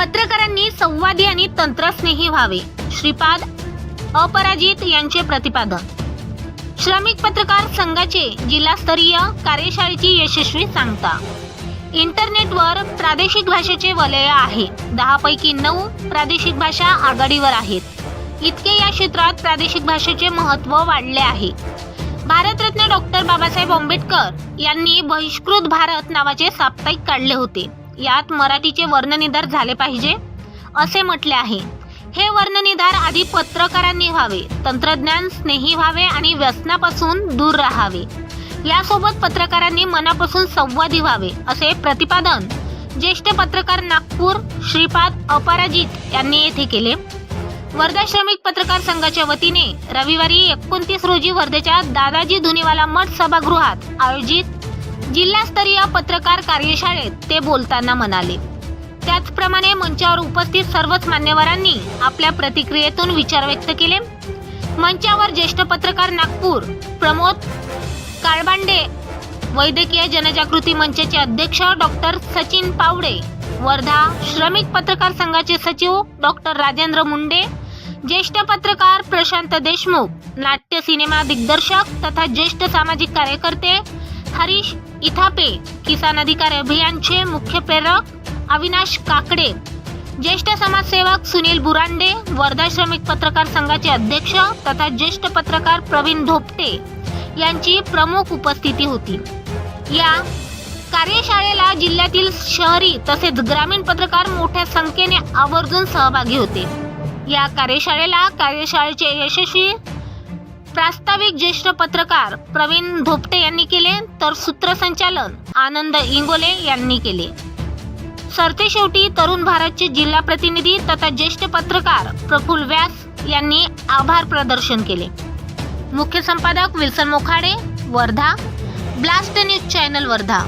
पत्रकारांनी संवादी आणि तंत्रस्नेही व्हावे. श्रीपाद अपराजित यांचे प्रतिपादन. श्रमिक पत्रकार संघाचे जिल्हास्तरीय कार्यशाळेची यशस्वी सांगता. इंटरनेटवर प्रादेशिक भाषेचे वलय आहे. दहा पैकी नऊ प्रादेशिक भाषा आघाडीवर आहेत. इतके या क्षेत्रात प्रादेशिक भाषेचे महत्त्व वाढले आहे. भारतरत्न डॉक्टर बाबासाहेब आंबेडकर यांनी बहिष्कृत भारत नावाचे साप्ताहिक काढले होते. यात मराठीचे वर्णनिधार झाले पाहिजे? असे म्हटले आहे. हे वर्णनिधार आधी पत्रकारांनी व्हावे तंत्रज्ञान स्नेही व्हावे आणि व्यसनापासून दूर राहावे. यासोबत पत्रकारांनी मनापासून संवादी व्हावे असे प्रतिपादन ज्येष्ठ पत्रकार नागपूर श्रीपाद अपराजित यांनी येथे केले. वर्धा श्रमिक पत्रकार संघाच्या वतीने रविवारी एकोणतीस रोजी वर्धेच्या दादाजी धुनीवाला मठ सभागृहात आयोजित जिल्हास्तरीय पत्रकार कार्यशाळेत ते बोलताना म्हणाले. त्याचप्रमाणे मंचावर उपस्थित सर्वच मान्यवरांनी आपल्या प्रतिक्रियेतून विचार व्यक्त केले. मंचावर ज्येष्ठ पत्रकार नागपूर प्रमोद काळबांडे वैद्यकीय जनजागृती मंचाचे अध्यक्ष डॉक्टर सचिन पावडे वर्धा श्रमिक पत्रकार संघाचे सचिव डॉक्टर राजेंद्र मुंडे ज्येष्ठ पत्रकार प्रशांत देशमुख नाट्य सिनेमा दिग्दर्शक तथा ज्येष्ठ सामाजिक कार्यकर्ते हरीश इथापे किसान अधिकार अभियानचे मुख्य प्रेरक अविनाश काकडे. ज्येष्ठ समाजसेवक सुनील बुरांडे वर्धा श्रमिक पत्रकार संघाचे अध्यक्ष तथा ज्येष्ठ पत्रकार प्रवीण धोपटे यांची प्रमुख उपस्थिती होती. या कार्यशाळेला जिल्ह्यातील शहरी तसेच ग्रामीण पत्रकार मोठ्या संख्येने आवर्जून सहभागी होते. या कार्यशाळेला कार्यशाळेचे यशस्वी प्रास्ताविक ज्येष्ठ पत्रकार प्रवीण धोपटे यांनी केले तर सूत्रसंचालन आनंद इंगोले यांनी केले. सरते शेवटी तरुण भारतचे जिल्हा प्रतिनिधी तथा ज्येष्ठ पत्रकार प्रफुल व्यास यांनी आभार प्रदर्शन केले. मुख्य संपादक Wilson Mokhade Wardha. Blast news channel Wardha.